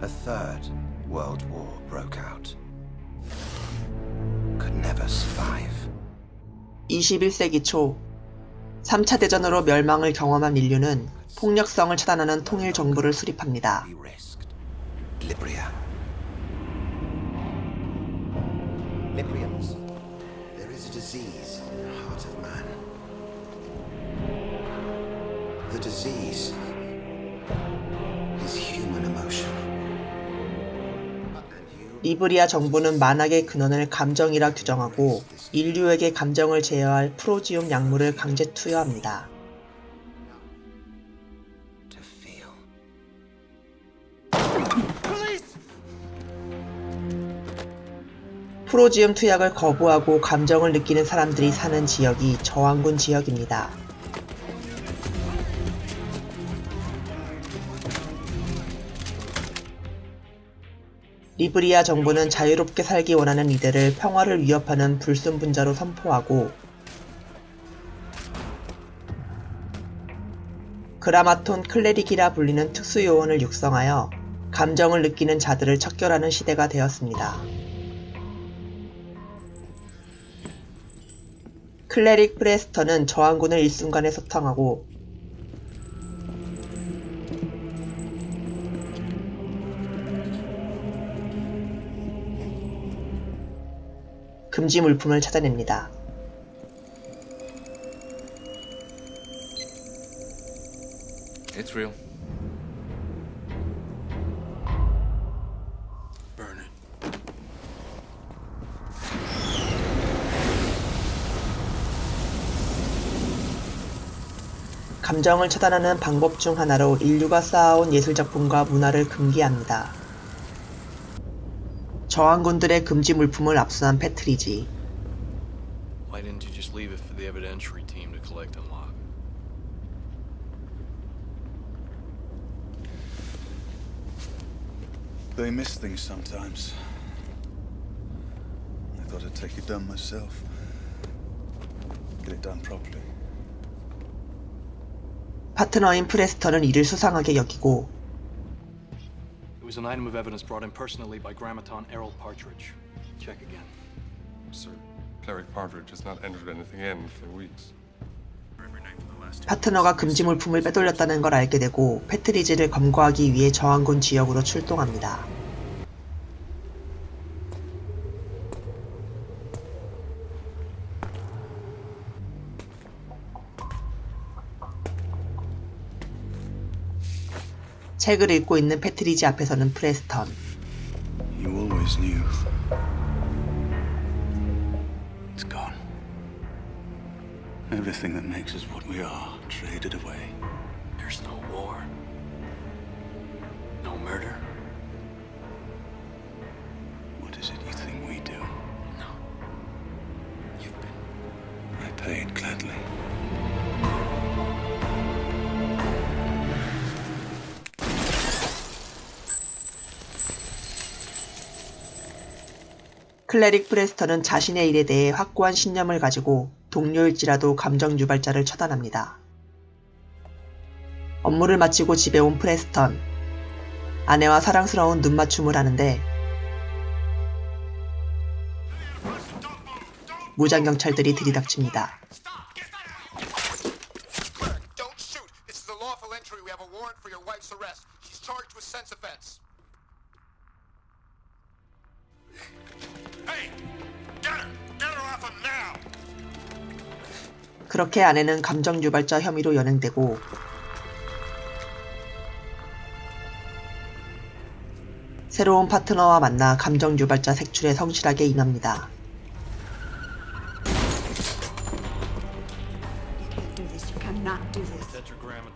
A third world war broke out. Could never survive. 21세기 초 3차 대전으로 멸망을 경험한 인류는 폭력성을 차단하는 통일 정부를 수립합니다. We risked. Libria. Librians, there is a disease disease is human emotion. 리브리아 정부는 만악의 근원을 감정이라 규정하고 인류에게 감정을 제어할 프로지움 약물을 강제 투여합니다. 프로지움 투약을 거부하고 감정을 느끼는 사람들이 사는 지역이 저항군 지역입니다. 리브리아 정부는 자유롭게 살기 원하는 이들을 평화를 위협하는 불순분자로 선포하고 그라마톤 클레릭이라 불리는 특수 요원을 육성하여 감정을 느끼는 자들을 척결하는 시대가 되었습니다. 클레릭 프레스턴은 저항군을 일순간에 소탕하고 금지 물품을 찾아냅니다. It's real. Burn it. 감정을 차단하는 방법 중 하나로 인류가 쌓아온 예술작품과 문화를 금기합니다. 저항군들의 금지 물품을 압수한 패트리지. Why didn't you just leave it for the evidentiary team to collect and log? They miss things sometimes. I thought I'd take it done myself. Get it done properly. 파트너인 프레스턴은 이를 수상하게 여기고 was an item of evidence brought in personally by Grammaton Errol Partridge. Check again. Sir, Cleric Partridge has not entered anything in for weeks. 파트너가 금지 물품을 빼돌렸다는 걸 알게 되고 패트리지를 검거하기 위해 저항군 지역으로 출동합니다. 책을 읽고 있는 패트리지 앞에서는 프레스턴. You always knew. It's gone. Everything that makes us what we are traded away. There's no war. No murder. 클레릭 프레스턴은 자신의 일에 대해 확고한 신념을 가지고 동료일지라도 감정 유발자를 처단합니다. 업무를 마치고 집에 온 프레스턴. 아내와 사랑스러운 눈맞춤을 하는데 무장 경찰들이 들이닥칩니다. 그렇게 아내는 감정 유발자 혐의로 연행되고 새로운 파트너와 만나 감정 유발자 색출에 성실하게 임합니다.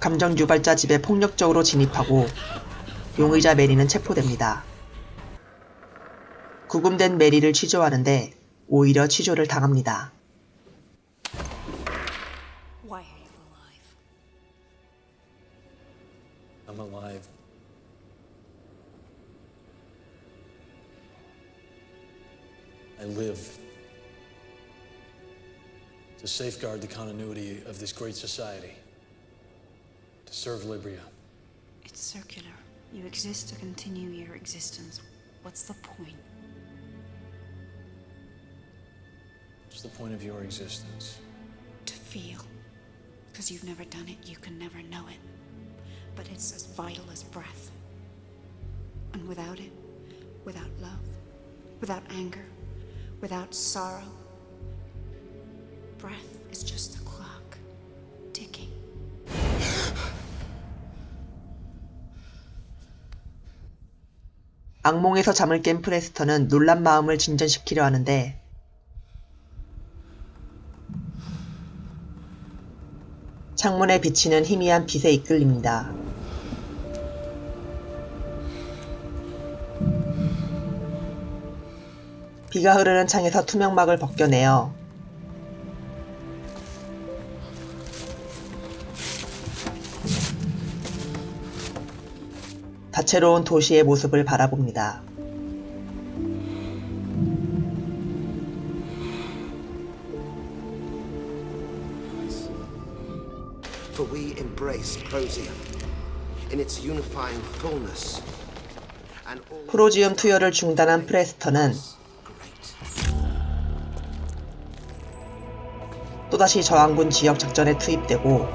감정 유발자 집에 폭력적으로 진입하고 용의자 메리는 체포됩니다. 구금된 메리를 취조하는데 오히려 취조를 당합니다. Why are you alive? I'm alive. I live to safeguard the continuity of this great society, to serve Libria. It's circular. You exist to continue your existence. What's the point? What's the point of your existence? To feel. Because you've never done it, you can never know it. But it's as vital as breath. And without it, without love, without anger, without sorrow, breath is just a clock ticking. 악몽에서 잠을 깬 프레스턴은 놀란 마음을 진전시키려 하는데 창문에 비치는 희미한 빛에 이끌립니다. 비가 흐르는 창에서 투명막을 벗겨내어 다채로운 도시의 모습을 바라봅니다. 프로지움 투여를 중단한 프레스턴은. 또다시 저항군 지역 작전에 투입되고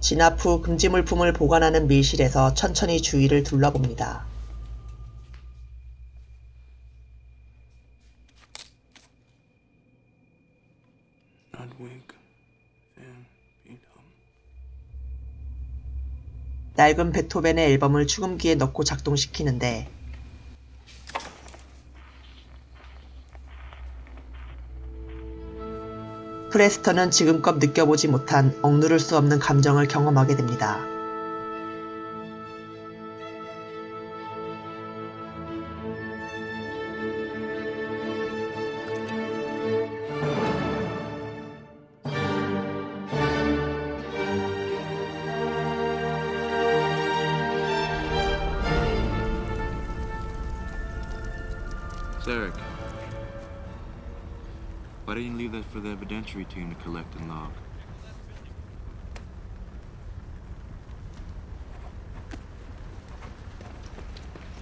진압 후 금지 물품을 보관하는 밀실에서 천천히 주위를 둘러봅니다. 낡은 베토벤의 앨범을 축음기에 넣고 작동시키는데 프레스턴은 지금껏 느껴보지 못한 억누를 수 없는 감정을 경험하게 됩니다. Zarek. Why didn't you leave that for the evidentiary team to collect and log?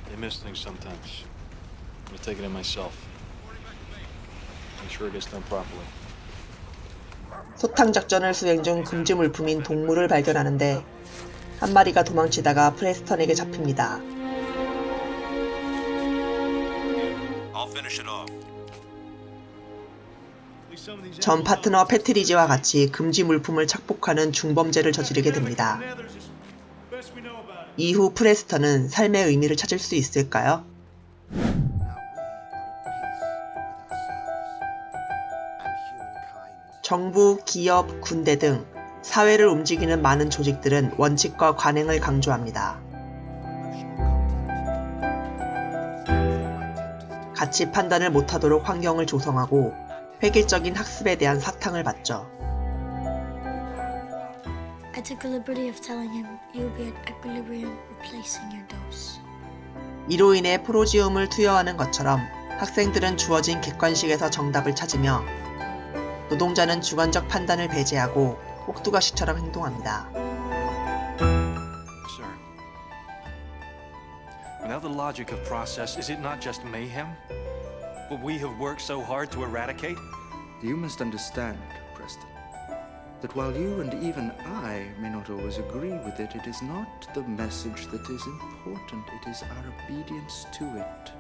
They miss things sometimes. I'm gonna take it in myself. Make sure it gets done properly. 소탕 작전을 수행 중 금지 물품인 동물을 발견하는데 한 마리가 도망치다가 프레스턴에게 잡힙니다. 전 파트너 패트리지와 같이 금지 물품을 착복하는 중범죄를 저지르게 됩니다. 이후 프레스턴은 삶의 의미를 찾을 수 있을까요? 정부, 기업, 군대 등 사회를 움직이는 많은 조직들은 원칙과 관행을 강조합니다. 가치 판단을 못하도록 환경을 조성하고 획일적인 학습에 대한 사탕을 받죠. I took the liberty of telling him you'll be at equilibrium replacing your dose. 이로 인해 프로지움을 투여하는 것처럼 학생들은 주어진 객관식에서 정답을 찾으며 노동자는 주관적 판단을 배제하고 꼭두가시처럼 행동합니다. Without the logic of process, is it not just mayhem? What we have worked so hard to eradicate? You must understand, Preston, that while you and even I may not always agree with it, it is not the message that is important, it is our obedience to it.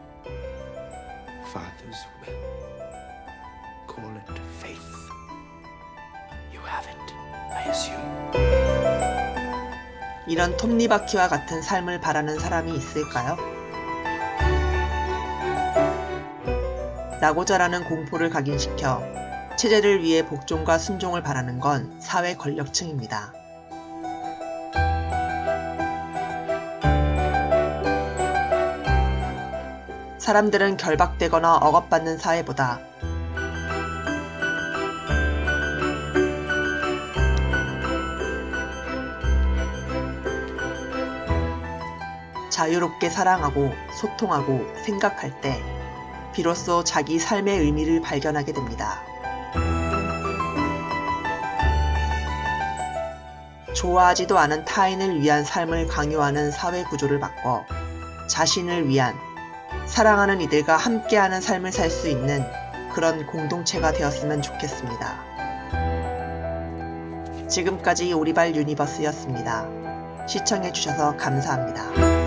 Father's will. Call it faith. You have it, I assume. 이런 톱니바퀴와 같은 삶을 바라는 사람이 있을까요? 나고자라는 공포를 각인시켜 체제를 위해 복종과 순종을 바라는 건 사회 권력층입니다. 사람들은 결박되거나 억압받는 사회보다 자유롭게 사랑하고 소통하고 생각할 때 비로소 자기 삶의 의미를 발견하게 됩니다. 좋아하지도 않은 타인을 위한 삶을 강요하는 사회 구조를 바꿔 자신을 위한 사랑하는 이들과 함께하는 삶을 살 수 있는 그런 공동체가 되었으면 좋겠습니다. 지금까지 오리발 유니버스였습니다. 시청해주셔서 감사합니다.